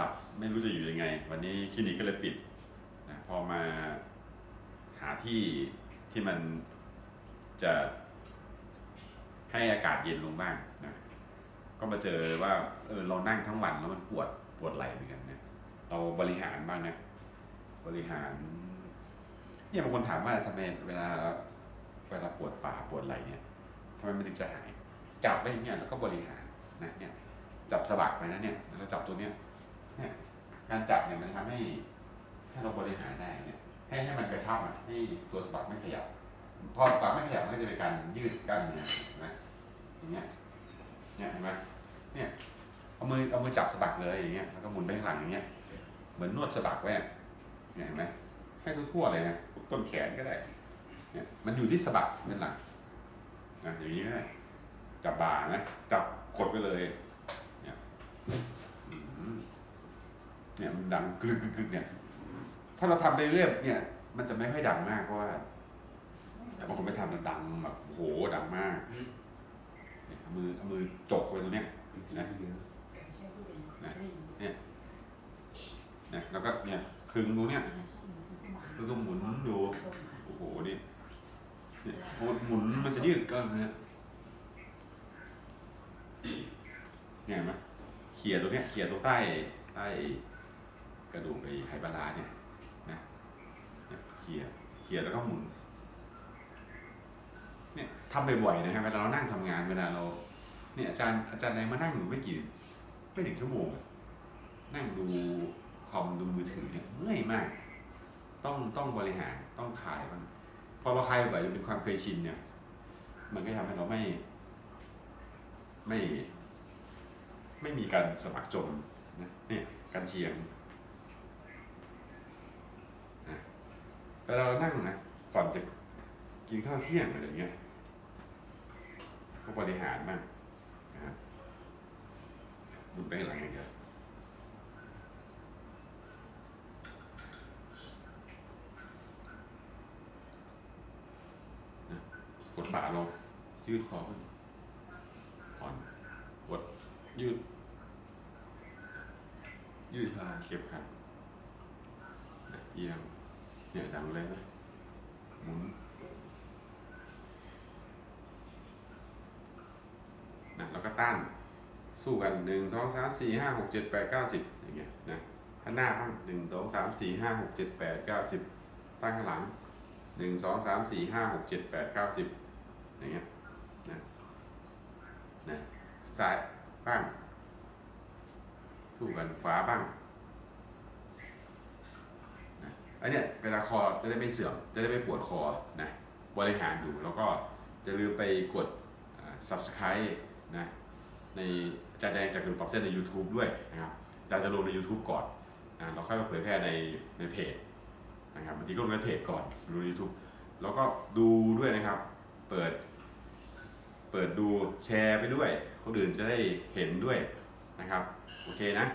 ดับ ไม่รู้จะอยู่ยังไง วันนี้คลินิกก็เลยปิดนะพอมาหาที่ที่มันจะให้อากาศเย็นลงบ้างนะก็มาเจอว่าเออเรานั่งทั้งวันแล้วมันปวดปวดไหล่เหมือนกันนะเราบริหารบ้างนะบริหาร เนี่ยบางคนถามว่าทำไมเวลาเวลาปวดป่าปวดไหล่เนี่ยทำไมมันถึงจะหาย จับไว้เงี้ยแล้วก็บริหารนะเนี่ยจับสะบักไปนะเนี่ยแล้วจับตัวเนี้ย เนี่ยการจับเนี่ยมันทำให้ให้เราบริหารได้เนี่ยให้ให้มันกระชับอะให้ตัวสะบักไม่ขยับ พอสะบักไม่ขยับมันก็จะเป็นการยืดกล้ามเนื้อนะอย่างเงี้ยเนี่ยเห็นไหมเนี่ยเอามือเอามือจับสะบักเลยอย่างเงี้ยแล้วก็หมุนไปข้างหลังอย่างเงี้ยเหมือนนวดสะบักไว้อะเนี่ยเห็นไหมให้ทั่วๆเลยนะต้นแขนก็ได้เนี่ยมันอยู่ที่สะบักเป็นหลักนะอย่างนี้ก็ได้จับบ่านะจับกดไปเลยเนี่ย ดังกรึกกึกเนี่ย ถ้าเราทำไปเรื่อยเนี่ย มันจะไม่ค่อยดังมากเพราะว่า แต่บางคนไปทำแล้วดังแบบโหดังมากเอามือเอามือจกไปตรงเนี้ยนะนะแล้วก็เนี่ยคึงตรงเนี้ยแล้วก็หมุนดูโอ้โหนี่เนี่ยพอหมุนมันจะยืดกล้ามเนื้อเนี่ยเห็นไหมเขี่ยตรงเนี้ยเขี่ยตรงใต้ใต้ กระดูกไอ้ไหปลาร้าเนี่ยนะเนี่ยเขี่ยเขี่ยแล้วก็หมุนเนี่ยทำบ่อยๆนะครับเวลาเรานั่งทำงานเวลาเราเนี่ยอาจารย์อาจารย์ไหนมานั่งอยู่ไม่กี่ไม่ถึงชั่วโมงนั่งดูคอมดูมือถือเนี่ยเมื่อยมาก ต้องต้องบริหารต้องขายมันพอเราคลายบ่อยๆจนเป็นความเคยชินเนี่ย มันก็ทำให้เราไม่ ไม่ ไม่มีการสมัครจนนะเนี่ยการเชียงนะ เวลาเรานั่งนะก่อนจะกินข้าวเที่ยงอะไรอย่างเงี้ยก็บริหารบ้างนะครับหมุนไปข้างหลังอย่างเดียวกดบ่าลงยืดคอขึ้นผ่อนกดยืด ยืดขาเก็บขาเอียง เนี่ยดังเลยนะหมุนนะแล้วก็ต้านสู้กันหนึ่งสองสามสี่ห้าหกเจ็ดแปดเก้าสิบอย่างเงี้ยนะข้างหน้าบ้างหนึ่งสองสามสี่ห้าหกเจ็ดแปดเก้าสิบตั้งข้างหลังหนึ่งสองสามสี่ห้าหกเจ็ดแปดเก้าสิบอย่างเงี้ยนะนะซ้ายบ้างสู้กันขวาบ้างนะ อันเนี้ยเวลาคอจะได้ไม่เสื่อม จะได้ไม่ปวดคอนะบริหารอยู่แล้วก็จะลืมไปกด subscribe นะในจารย์แดงจากกลุ่มปรับเส้นใน YouTube ด้วยนะครับจาจะลงใน YouTube ก่อนนะเราค่อยมาเผยแพร่ในในเพจนะครับบางทีก็ลงในเพจก่อนลงใน YouTube แล้วก็ดูด้วยนะครับ เปิด เปิดดูแชร์ไปด้วยคนอื่นจะได้เห็นด้วยนะครับ โอเคนะ